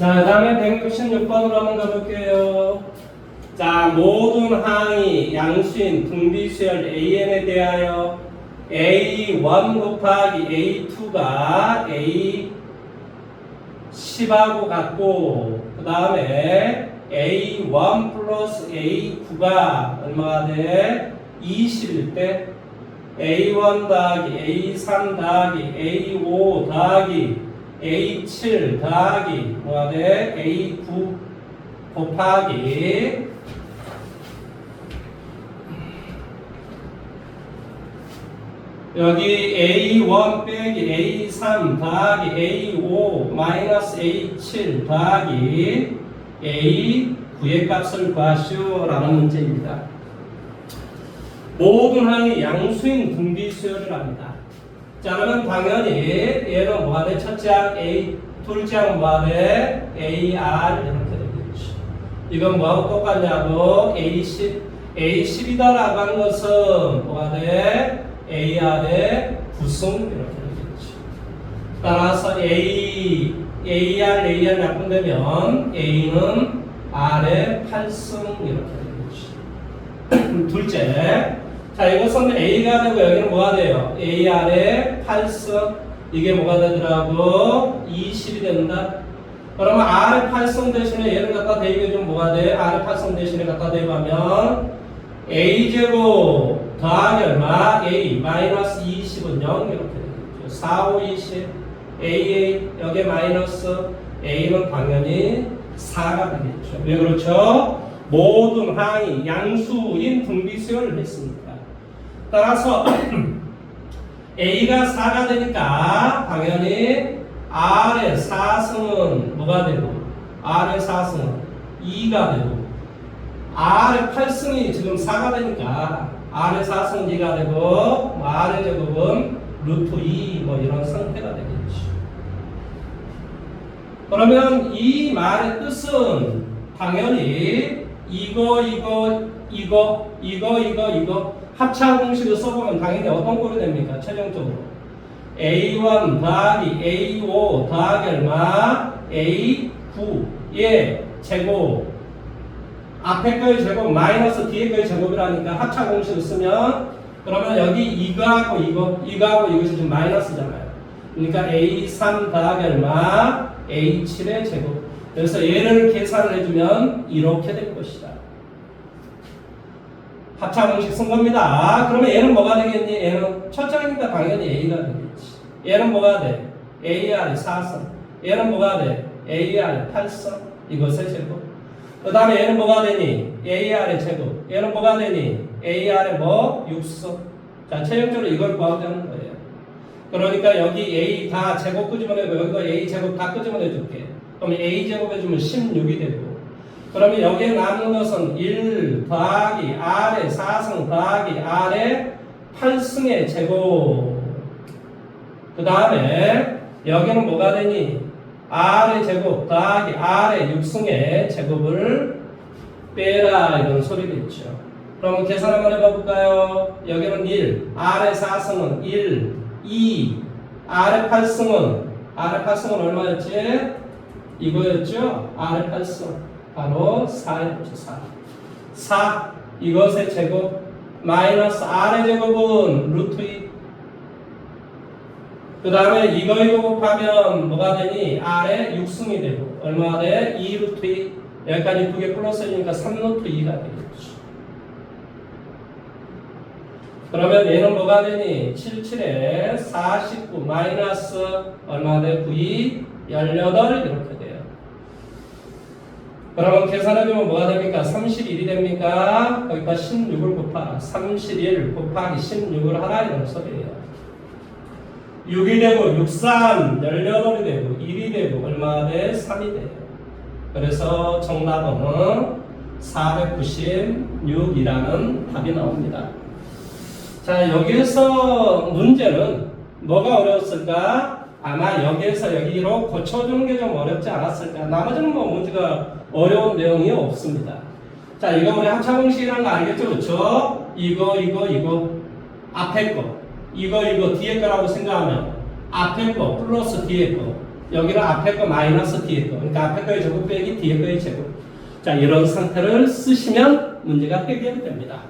자, 그 다음에 166번으로 한번 가볼게요. 자, 모든 항이 양수인 등비수열 AN에 대하여 A1 곱하기 A2가 A 10하고 같고, 그 다음에 A1 플러스 A9가 얼마가 돼? 20일 때 A1 더하기 A3 더하기 A5 더하기 A7 더하기 뭐가 돼? A9 곱하기 여기 A1 빼기 A3 더하기 A5 마이너스 A7 더하기 A9의 값을 구하시오라는 문제입니다. 모든 항이 양수인 등비수열을 합니다. 자, 그러면 당연히 얘는 뭐가 돼? 첫째 항 A, 둘째 항 뭐가 돼? AR 이렇게 되겠죠. 이건 뭐하고 똑같냐고? A10, A10이다라고 한 것은 뭐가 돼? AR의 구성 이렇게 되겠죠. 따라서 A, AR, AR 약분되면 A는 R의 8승 이렇게 되겠죠. 둘째, 자 이것은 A가 되고 여기는 뭐가 돼요? AR의 8승 이게 뭐가 되더라고? 20이 된다. 그러면 R의 8승 대신에 얘를 갖다 대입해주면 뭐가 돼? R의 8승 대신에 갖다 대입하면 A제곱 더하기 얼마? A 마이너스 20은 0 이렇게 되겠죠. 4, 5, 20 AA 여기 마이너스 A는 당연히 4가 되겠죠. 왜 그렇죠? 모든 항이 양수인 등비수열을 했으니까. 따라서 A가 4가 되니까 당연히 R의 4승은 뭐가 되고 R의 4승은 2가 되고 R의 8승이 지금 4가 되니까 R의 4승은 2가 되고 뭐 R의 제곱은 루트 2 뭐 이런 상태가 되겠죠. 그러면 이 말의 뜻은 당연히 이거 이거 이거 이거 이거 이거 합차 공식을 써보면 당연히 어떤 꼴이 됩니까? 최종적으로 A1 더하기 A5 더하기 얼마? A9의 제곱 앞에 거의 제곱 마이너스 뒤에 거의 제곱이라니까 합차 공식을 쓰면 그러면 여기 이거하고 이거 이거하고 이것이 지금 마이너스잖아요. 그러니까 A3 더하기 얼마? A7의 제곱. 그래서 얘를 계산을 해주면 이렇게 될 것이다. 합차 공식 쓴 겁니다. 그러면 얘는 뭐가 되겠니? 얘는 첫째니까 당연히 A가 되겠지. 얘는 뭐가 돼? AR의 4성. 얘는 뭐가 돼? AR의 8성. 이것의 제곱. 그 다음에 얘는 뭐가 되니? AR의 제곱. 얘는 뭐가 되니? AR의 뭐? 6성. 자, 최종적으로 이걸 구하자는 거예요. 그러니까 여기 A 다 제곱 끄집어내고 여기가 A 제곱 다 끄집어내 줄게. 그럼 A 제곱 해주면 16이 되고 그러면 여기에 남는 것은 1 더하기 R의 4승 더하기 R의 8승의 제곱 그 다음에 여기는 뭐가 되니? R의 제곱 더하기 R의 6승의 제곱을 빼라 이런 소리겠죠. 그럼 계산 한번 해봐 볼까요? 여기는 1, R의 4승은 1, 2, R의 8승은 R의 8승은 얼마였지? 이거였죠? R의 8승 바로 4였죠 4 4 이것의 제곱 마이너스 R의 제곱은 루트 2. 그 다음에 이거 이거 곱하면 뭐가 되니? R의 6승이 되고 얼마가 돼? 2 루트 2 여기까지 두 개 플러스니까 3 루트 2가 되겠죠. 그러면 얘는 뭐가 되니? 77에 49 마이너스 얼마 돼? 9, 2, 18 이렇게 돼 요. 그러면 계산해보면 뭐가 됩니까? 31이 됩니까? 거기다 16을 곱하라. 31 곱하기 16을 하라 이런 소리예요. 6이 되고 6, 3, 18이 되고 1이 되고 얼마 돼? 3이 돼요. 그래서 정답은 496이라는 답이 나옵니다. 자, 여기에서 문제는 뭐가 어려웠을까? 아마 여기에서 여기로 고쳐주는 게 좀 어렵지 않았을까? 나머지는 뭐 문제가 어려운 내용이 없습니다. 자, 이거 우리 합차공식이라는 거 알겠죠? 그렇죠? 이거, 이거, 이거, 앞에 거, 이거, 이거, 뒤에 거라고 생각하면 앞에 거 플러스 뒤에 거. 여기는 앞에 거 마이너스 뒤에 거. 그러니까 앞에 거의 제곱 빼기 뒤에 거의 제곱. 자, 이런 상태를 쓰시면 문제가 해결됩니다.